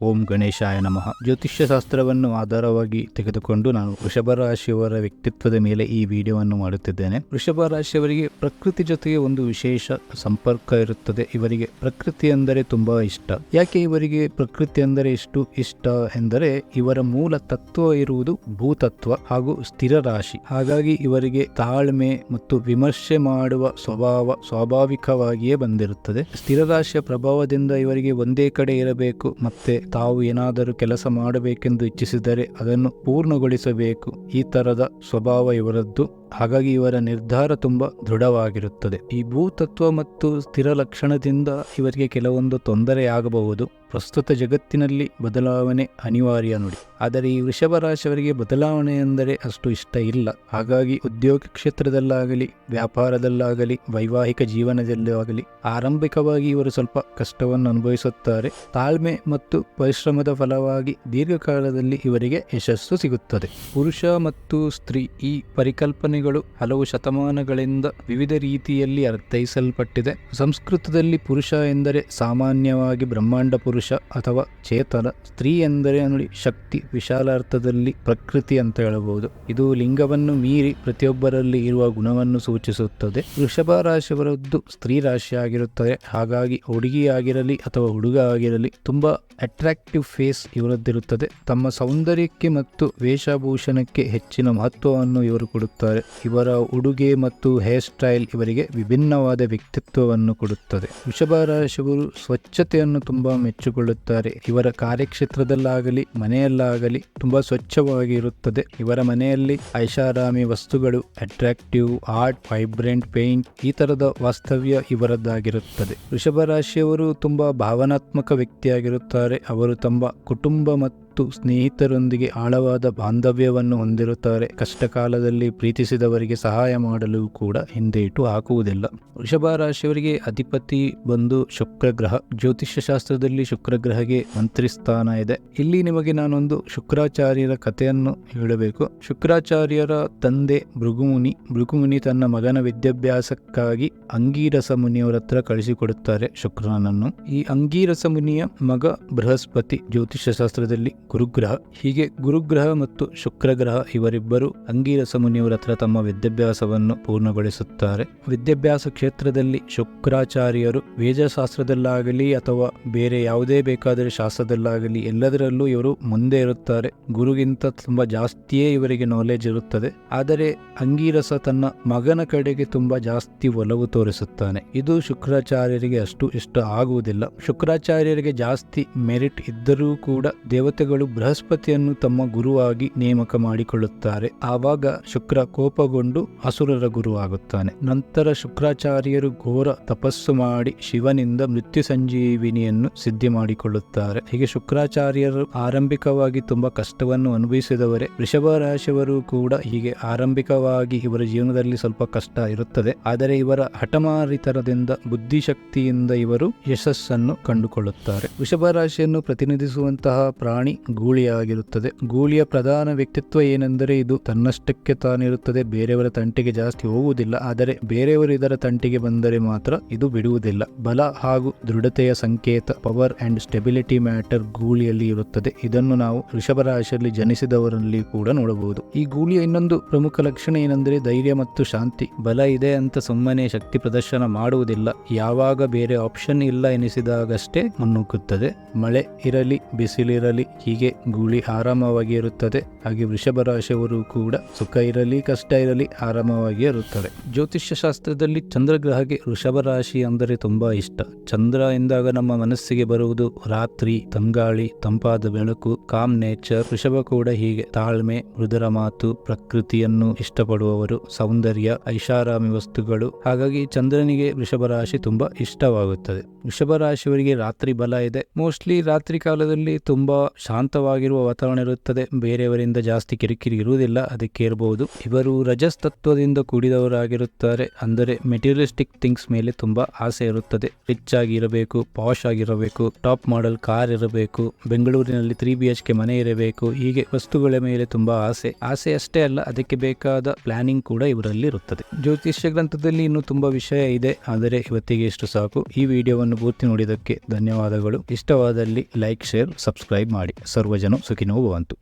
ಓಂ ಗಣೇಶಾಯ ನಮಃ. ಜ್ಯೋತಿಷ್ಯ ಶಾಸ್ತ್ರವನ್ನು ಆಧಾರವಾಗಿ ತೆಗೆದುಕೊಂಡು ನಾನು ವೃಷಭ ರಾಶಿಯವರ ವ್ಯಕ್ತಿತ್ವದ ಮೇಲೆ ಈ ವಿಡಿಯೋವನ್ನು ಮಾಡುತ್ತಿದ್ದೇನೆ. ವೃಷಭ ರಾಶಿಯವರಿಗೆ ಪ್ರಕೃತಿ ಜೊತೆಗೆ ಒಂದು ವಿಶೇಷ ಸಂಪರ್ಕ ಇರುತ್ತದೆ. ಇವರಿಗೆ ಪ್ರಕೃತಿ ಅಂದರೆ ತುಂಬಾ ಇಷ್ಟ. ಯಾಕೆ ಇವರಿಗೆ ಪ್ರಕೃತಿ ಅಂದರೆ ಎಷ್ಟು ಇಷ್ಟ ಎಂದರೆ ಇವರ ಮೂಲ ತತ್ವ ಇರುವುದು ಭೂತತ್ವ ಹಾಗೂ ಸ್ಥಿರ ರಾಶಿ. ಹಾಗಾಗಿ ಇವರಿಗೆ ತಾಳ್ಮೆ ಮತ್ತು ವಿಮರ್ಶೆ ಮಾಡುವ ಸ್ವಭಾವ ಸ್ವಾಭಾವಿಕವಾಗಿಯೇ ಬಂದಿರುತ್ತದೆ. ಸ್ಥಿರ ರಾಶಿಯ ಪ್ರಭಾವದಿಂದ ಇವರಿಗೆ ಒಂದೇ ಕಡೆ ಇರಬೇಕು. ಮತ್ತೆ ತಾವು ಏನಾದರೂ ಕೆಲಸ ಮಾಡಬೇಕೆಂದು ಇಚ್ಛಿಸಿದರೆ ಅದನ್ನು ಪೂರ್ಣಗೊಳಿಸಬೇಕು. ಈ ತರದ ಸ್ವಭಾವ ಇವರದ್ದು. ಹಾಗಾಗಿ ಇವರ ನಿರ್ಧಾರ ತುಂಬಾ ದೃಢವಾಗಿರುತ್ತದೆ. ಈ ಭೂತತ್ವ ಮತ್ತು ಸ್ಥಿರ ಲಕ್ಷಣದಿಂದ ಇವರಿಗೆ ಕೆಲವೊಂದು ತೊಂದರೆಯಾಗಬಹುದು. ಪ್ರಸ್ತುತ ಜಗತ್ತಿನಲ್ಲಿ ಬದಲಾವಣೆ ಅನಿವಾರ್ಯ ನೋಡಿ. ಆದರೆ ಈ ವೃಷಭ ರಾಶಿಯವರಿಗೆ ಬದಲಾವಣೆ ಎಂದರೆ ಅಷ್ಟು ಇಷ್ಟ ಇಲ್ಲ. ಹಾಗಾಗಿ ಉದ್ಯೋಗ ಕ್ಷೇತ್ರದಲ್ಲಾಗಲಿ, ವ್ಯಾಪಾರದಲ್ಲಾಗಲಿ, ವೈವಾಹಿಕ ಜೀವನದಲ್ಲಾಗಲಿ, ಆರಂಭಿಕವಾಗಿ ಇವರು ಸ್ವಲ್ಪ ಕಷ್ಟವನ್ನು ಅನುಭವಿಸುತ್ತಾರೆ. ತಾಳ್ಮೆ ಮತ್ತು ಪರಿಶ್ರಮದ ಫಲವಾಗಿ ದೀರ್ಘಕಾಲದಲ್ಲಿ ಇವರಿಗೆ ಯಶಸ್ಸು ಸಿಗುತ್ತದೆ. ಪುರುಷ ಮತ್ತು ಸ್ತ್ರೀ ಈ ಪರಿಕಲ್ಪನೆಗಳು ಹಲವು ಶತಮಾನಗಳಿಂದ ವಿವಿಧ ರೀತಿಯಲ್ಲಿ ಅರ್ಥೈಸಲ್ಪಟ್ಟಿದೆ. ಸಂಸ್ಕೃತದಲ್ಲಿ ಪುರುಷ ಎಂದರೆ ಸಾಮಾನ್ಯವಾಗಿ ಬ್ರಹ್ಮಾಂಡ ಪುರುಷ ಅಥವಾ ಚೇತನ, ಸ್ತ್ರೀ ಎಂದರೆ ನೋಡಿ ಶಕ್ತಿ ವಿಶಾಲ ಅರ್ಥದಲ್ಲಿ ಪ್ರಕೃತಿ ಅಂತ ಹೇಳಬಹುದು. ಇದು ಲಿಂಗವನ್ನು ಮೀರಿ ಪ್ರತಿಯೊಬ್ಬರಲ್ಲಿ ಇರುವ ಗುಣವನ್ನು ಸೂಚಿಸುತ್ತದೆ. ವೃಷಭ ರಾಶಿಯವರದ್ದು ಸ್ತ್ರೀ ರಾಶಿ ಆಗಿರುತ್ತದೆ ಹಾಗಾಗಿ ಹುಡುಗಿ ಆಗಿರಲಿ ಅಥವಾ ಹುಡುಗ ಆಗಿರಲಿ, ತುಂಬಾ ಅಟ್ರಾಕ್ಟಿವ್ ಫೇಸ್ ಇವರದ್ದಿರುತ್ತದೆ. ತಮ್ಮ ಸೌಂದರ್ಯಕ್ಕೆ ಮತ್ತು ವೇಷಭೂಷಣಕ್ಕೆ ಹೆಚ್ಚಿನ ಮಹತ್ವವನ್ನು ಇವರು ಕೊಡುತ್ತಾರೆ. ಇವರ ಉಡುಗೆ ಮತ್ತು ಹೇರ್ ಸ್ಟೈಲ್ ಇವರಿಗೆ ವಿಭಿನ್ನವಾದ ವ್ಯಕ್ತಿತ್ವವನ್ನು ಕೊಡುತ್ತದೆ. ವೃಷಭ ರಾಶಿಯವರು ಸ್ವಚ್ಛತೆಯನ್ನು ತುಂಬಾ ಮೆಚ್ಚಿಕೊಳ್ಳುತ್ತಾರೆ ಇವರ ಕಾರ್ಯಕ್ಷೇತ್ರದಲ್ಲಾಗಲಿ, ಮನೆಯಲ್ಲಾಗಲಿ ತುಂಬಾ ಸ್ವಚ್ಛವಾಗಿ ಇರುತ್ತದೆ ಇವರ ಮನೆಯಲ್ಲಿ ಐಷಾರಾಮಿ ವಸ್ತುಗಳು, ಅಟ್ರಾಕ್ಟಿವ್ ಆರ್ಟ್, ವೈಬ್ರೆಂಟ್ ಪೇಂಟ್ ಈ ತರದ ವಾಸ್ತವ್ಯ ಇವರದ್ದಾಗಿರುತ್ತದೆ. ವೃಷಭ ರಾಶಿಯವರು ತುಂಬಾ ಭಾವನಾತ್ಮಕ ವ್ಯಕ್ತಿಯಾಗಿರುತ್ತಾರೆ. ಅವರು ತಮ್ಮ ಕುಟುಂಬ ಮತ್ತು ಸ್ನೇಹಿತರೊಂದಿಗೆ ಆಳವಾದ ಬಾಂಧವ್ಯವನ್ನು ಹೊಂದಿರುತ್ತಾರೆ. ಕಷ್ಟ ಕಾಲದಲ್ಲಿ ಪ್ರೀತಿಸಿದವರಿಗೆ ಸಹಾಯ ಮಾಡಲು ಕೂಡ ಹಿಂದೇಟು ಹಾಕುವುದಿಲ್ಲ. ವೃಷಭ ರಾಶಿಯವರಿಗೆ ಅಧಿಪತಿ ಬಂದು ಶುಕ್ರ ಗ್ರಹ ಜ್ಯೋತಿಷ್ಯ ಶಾಸ್ತ್ರದಲ್ಲಿ ಶುಕ್ರ ಗ್ರಹಗೆ ಮಂತ್ರಿ ಸ್ಥಾನ ಇದೆ. ಇಲ್ಲಿ ನಿಮಗೆ ನಾನೊಂದು ಶುಕ್ರಾಚಾರ್ಯರ ಕಥೆಯನ್ನು ಹೇಳಬೇಕು. ಶುಕ್ರಾಚಾರ್ಯರ ತಂದೆ ಭೃಗುಮುನಿ. ಭೃಗುಮುನಿ ತನ್ನ ಮಗನ ವಿದ್ಯಾಭ್ಯಾಸಕ್ಕಾಗಿ ಅಂಗೀರಸ ಮುನಿಯವರ ಹತ್ರ ಕಳಿಸಿಕೊಡುತ್ತಾರೆ ಶುಕ್ರನನ್ನು. ಈ ಅಂಗೀರಸ ಮುನಿಯ ಮಗ ಬೃಹಸ್ಪತಿ ಜ್ಯೋತಿಷ್ಯ ಶಾಸ್ತ್ರದಲ್ಲಿ ಗುರುಗ್ರಹ. ಹೀಗೆ ಗುರುಗ್ರಹ ಮತ್ತು ಶುಕ್ರಗ್ರಹ ಇವರಿಬ್ಬರು ಅಂಗೀರಸ ಮುನಿಯವರ ಹತ್ರ ತಮ್ಮ ವಿದ್ಯಾಭ್ಯಾಸವನ್ನು ಪೂರ್ಣಗೊಳಿಸುತ್ತಾರೆ. ವಿದ್ಯಾಭ್ಯಾಸ ಕ್ಷೇತ್ರದಲ್ಲಿ ಶುಕ್ರಾಚಾರ್ಯರು ವೇದಶಾಸ್ತ್ರದಲ್ಲಾಗಲಿ ಅಥವಾ ಬೇರೆ ಯಾವುದೇ ಬೇಕಾದರೆ ಶಾಸ್ತ್ರದಲ್ಲಾಗಲಿ ಎಲ್ಲದರಲ್ಲೂ ಇವರು ಮುಂದೆ ಇರುತ್ತಾರೆ. ಗುರುಗಿಂತ ತುಂಬಾ ಜಾಸ್ತಿಯೇ ಇವರಿಗೆ ನಾಲೆಜ್ ಇರುತ್ತದೆ. ಆದರೆ ಅಂಗೀರಸ ತನ್ನ ಮಗನ ಕಡೆಗೆ ತುಂಬಾ ಜಾಸ್ತಿ ಒಲವು ತೋರಿಸುತ್ತಾನೆ. ಇದು ಶುಕ್ರಾಚಾರ್ಯರಿಗೆ ಅಷ್ಟು ಇಷ್ಟ ಆಗುವುದಿಲ್ಲ. ಶುಕ್ರಾಚಾರ್ಯರಿಗೆ ಜಾಸ್ತಿ ಮೆರಿಟ್ ಇದ್ದರೂ ಕೂಡ ದೇವತೆಗಳು ಬೃಹಸ್ಪತಿಯನ್ನು ತಮ್ಮ ಗುರುವಾಗಿ ನೇಮಕ ಮಾಡಿಕೊಳ್ಳುತ್ತಾರೆ. ಆವಾಗ ಶುಕ್ರ ಕೋಪಗೊಂಡು ಅಸುರರ ಗುರು ಆಗುತ್ತಾನೆ ನಂತರ ಶುಕ್ರಾಚಾರ್ಯರು ಘೋರ ತಪಸ್ಸು ಮಾಡಿ ಶಿವನಿಂದ ಮೃತ್ಯು ಸಂಜೀವಿನಿಯನ್ನು ಸಿದ್ಧಿ ಮಾಡಿಕೊಳ್ಳುತ್ತಾರೆ. ಹೀಗೆ ಶುಕ್ರಾಚಾರ್ಯರು ಆರಂಭಿಕವಾಗಿ ತುಂಬಾ ಕಷ್ಟವನ್ನು ಅನುಭವಿಸಿದವರೇ ವೃಷಭ ರಾಶಿಯವರು ಕೂಡ ಹೀಗೆ ಆರಂಭಿಕವಾಗಿ ಇವರ ಜೀವನದಲ್ಲಿ ಸ್ವಲ್ಪ ಕಷ್ಟ ಇರುತ್ತದೆ. ಆದರೆ ಇವರ ಹಠಮಾರಿತನದಿಂದ, ಬುದ್ಧಿಶಕ್ತಿಯಿಂದ ಇವರು ಯಶಸ್ಸನ್ನು ಕಂಡುಕೊಳ್ಳುತ್ತಾರೆ. ವೃಷಭ ರಾಶಿಯನ್ನು ಪ್ರತಿನಿಧಿಸುವಂತಹ ಪ್ರಾಣಿ ಗೂಳಿಯಾಗಿರುತ್ತದೆ. ಗೂಳಿಯ ಪ್ರಧಾನ ವ್ಯಕ್ತಿತ್ವ ಏನೆಂದರೆ ಇದು ತನ್ನಷ್ಟಕ್ಕೆ ತಾನಿರುತ್ತದೆ. ಬೇರೆಯವರ ತಂಟೆಗೆ ಜಾಸ್ತಿ ಹೋಗುವುದಿಲ್ಲ. ಆದರೆ ಬೇರೆಯವರು ಇದರ ತಂಟೆಗೆ ಬಂದರೆ ಮಾತ್ರ ಇದು ಬಿಡುವುದಿಲ್ಲ. ಬಲ ಹಾಗೂ ದೃಢತೆಯ ಸಂಕೇತ ಪವರ್ ಅಂಡ್ ಸ್ಟೆಬಿಲಿಟಿ ಮ್ಯಾಟರ್ ಗೂಳಿಯಲ್ಲಿ ಇರುತ್ತದೆ. ಇದನ್ನು ನಾವು ಋಷಭ ರಾಶಿಯಲ್ಲಿ ಜನಿಸಿದವರಲ್ಲಿ ಕೂಡ ನೋಡಬಹುದು. ಈ ಗೂಳಿಯ ಇನ್ನೊಂದು ಪ್ರಮುಖ ಲಕ್ಷಣ ಏನೆಂದರೆ ಧೈರ್ಯ ಮತ್ತು ಶಾಂತಿ. ಬಲ ಇದೆ ಅಂತ ಸುಮ್ಮನೆ ಶಕ್ತಿ ಪ್ರದರ್ಶನ ಮಾಡುವುದಿಲ್ಲ. ಯಾವಾಗ ಬೇರೆ ಆಪ್ಷನ್ ಇಲ್ಲ ಎನಿಸಿದಾಗಷ್ಟೇ ಮುನ್ನುಗ್ಗುತ್ತದೆ. ಮಳೆ ಇರಲಿ, ಬಿಸಿಲಿರಲಿ ಗೂಳಿ ಆರಾಮವಾಗಿ ಇರುತ್ತದೆ. ಹಾಗೆ ವೃಷಭ ರಾಶಿಯವರು ಕೂಡ ಸುಖ ಇರಲಿ, ಕಷ್ಟ ಇರಲಿ, ಆರಾಮವಾಗಿ ಇರುತ್ತದೆ ಜ್ಯೋತಿಷ್ಯ ಶಾಸ್ತ್ರದಲ್ಲಿ ಚಂದ್ರಗ್ರಹಕ್ಕೆ ವೃಷಭ ರಾಶಿ ಅಂದರೆ ತುಂಬಾ ಇಷ್ಟ. ಚಂದ್ರ ಎಂದಾಗ ನಮ್ಮ ಮನಸ್ಸಿಗೆ ಬರುವುದು ರಾತ್ರಿ, ತಂಗಾಳಿ, ತಂಪಾದ ಬೆಳಕು ಕಾಮ್ ನೇಚರ್ ವೃಷಭ ಕೂಡ ಹೀಗೆ ತಾಳ್ಮೆ, ಮೃದುರ ಮಾತು, ಪ್ರಕೃತಿಯನ್ನು ಇಷ್ಟಪಡುವವರು, ಸೌಂದರ್ಯ, ಐಷಾರಾಮಿ ವಸ್ತುಗಳು. ಹಾಗಾಗಿ ಚಂದ್ರನಿಗೆ ವೃಷಭ ರಾಶಿ ತುಂಬಾ ಇಷ್ಟವಾಗುತ್ತದೆ. ವೃಷಭ ರಾಶಿಯವರಿಗೆ ರಾತ್ರಿ ಬಲ ಇದೆ. ಮೋಸ್ಟ್ಲಿ ರಾತ್ರಿ ಕಾಲದಲ್ಲಿ ತುಂಬಾ ಶಾಂತವಾಗಿರುವ ವಾತಾವರಣ ಇರುತ್ತದೆ. ಬೇರೆಯವರಿಂದ ಜಾಸ್ತಿ ಕಿರಿಕಿರಿ ಇರುವುದಿಲ್ಲ. ಅದಕ್ಕೆ ಇರಬಹುದು ಇವರು ರಜಸ್ ತತ್ವದಿಂದ ಕೂಡಿದವರಾಗಿರುತ್ತಾರೆ. ಅಂದರೆ ಮೆಟೀರಿಯಲಿಸ್ಟಿಕ್ ಥಿಂಗ್ಸ್ ಮೇಲೆ ತುಂಬ ಆಸೆ ಇರುತ್ತದೆ. ರಿಚ್ ಆಗಿ ಇರಬೇಕು, ಪಾಶ್ ಆಗಿರಬೇಕು ಟಾಪ್ ಮಾಡೆಲ್ ಕಾರ್ ಇರಬೇಕು, ಬೆಂಗಳೂರಿನಲ್ಲಿ ತ್ರೀ ಬಿ ಎಚ್ ಕೆ ಮನೆ ಇರಬೇಕು, ಹೀಗೆ ವಸ್ತುಗಳ ಮೇಲೆ ತುಂಬಾ ಆಸೆ. ಆಸೆ ಅಷ್ಟೇ ಅಲ್ಲ, ಅದಕ್ಕೆ ಬೇಕಾದ ಪ್ಲಾನಿಂಗ್ ಕೂಡ ಇವರಲ್ಲಿ ಇರುತ್ತದೆ ಜ್ಯೋತಿಷ್ಯ ಗ್ರಂಥದಲ್ಲಿ ಇನ್ನೂ ತುಂಬಾ ವಿಷಯ ಇದೆ. ಆದರೆ ಇವತ್ತಿಗೆ ಇಷ್ಟು ಸಾಕು. ಈ ವಿಡಿಯೋವನ್ನು ಪೂರ್ತಿ ನೋಡಿದಕ್ಕೆ ಧನ್ಯವಾದಗಳು. ಇಷ್ಟವಾದಲ್ಲಿ ಲೈಕ್, ಶೇರ್, ಸಬ್ಸ್ಕ್ರೈಬ್ ಮಾಡಿ. ಸರ್ವಜನ ಸುಖಿನೋ ಭವಂತು